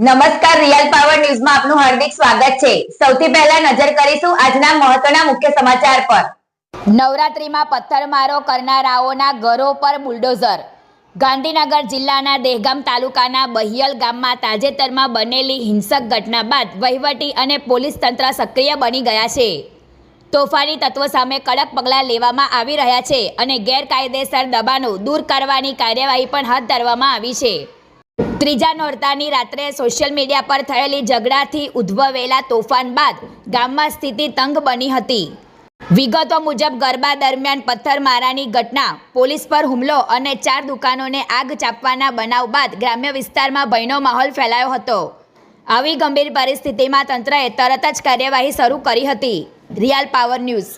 નમસ્કાર, real power ન્યૂઝમાં આપનું હાર્દિક સ્વાગત છે. સૌથી પહેલા નજર કરીશું આજના મહત્વના મુખ્ય સમાચાર પર. નવરાત્રીમાં પથ્થરમારો કરનારાઓના ઘરો પર બુલડોઝર. ગાંધીનગર જિલ્લાના દહેગામ તાલુકાના બહિયલ ગામમાં તાજેતરમાં બનેલી હિંસક ઘટના બાદ વહીવટી અને પોલીસ તંત્ર સક્રિય બની ગયા છે. તોફાની તત્વો સામે કડક પગલાં લેવામાં આવી રહ્યા છે અને ગેરકાયદેસર દબાણો દૂર કરવાની કાર્યવાહી પણ હાથ ધરવામાં આવી છે. ત્રીજા નોરતાની રાત્રે સોશિયલ મીડિયા પર થયેલી ઝઘડાથી ઉદ્ભવેલા તોફાન બાદ ગામમાં સ્થિતિ તંગ બની હતી. વિગતો મુજબ, ગરબા દરમિયાન પથ્થરમારાની ઘટના, પોલીસ પર હુમલો અને ચાર દુકાનોને આગ ચાપવાના બનાવ બાદ ગ્રામ્ય વિસ્તારમાં ભયનો માહોલ ફેલાયો હતો. આવી ગંભીર પરિસ્થિતિમાં તંત્રએ તરત જ કાર્યવાહી શરૂ કરી હતી. Real power news.